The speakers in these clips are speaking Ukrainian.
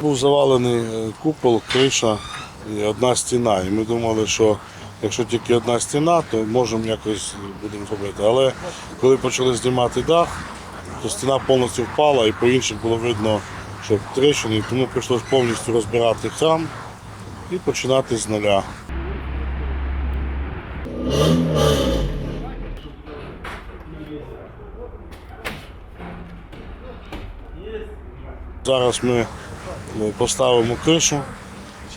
був завалений е, купол, криша і одна стіна. І ми думали, що якщо тільки одна стіна, то можемо якось будемо робити. Але коли почали знімати дах, то стіна повністю впала і по інших було видно, що тріщини, тому прийшлося повністю розбирати храм і починати з нуля. Зараз ми поставимо кришу,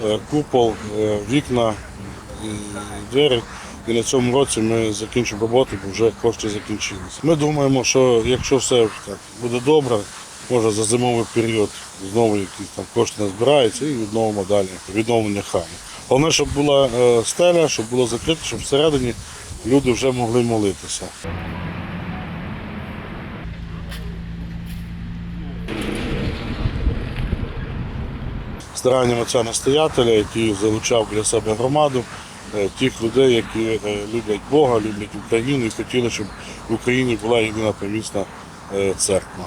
е, купол, е, вікна двері. І на цьому році ми закінчимо роботу, бо вже кошти закінчилися. Ми думаємо, що якщо все так буде добре, може за зимовий період знову якісь там кошти назбираються і відновимо далі відновлення храму. Головне, щоб була е, стеля, щоб було закрито, щоб всередині люди вже могли молитися. Старанням отця настоятеля, який залучав для себе громаду, е, тих людей, які е, люблять Бога, люблять Україну і хотіли, щоб в Україні була єдина помісна е, церква.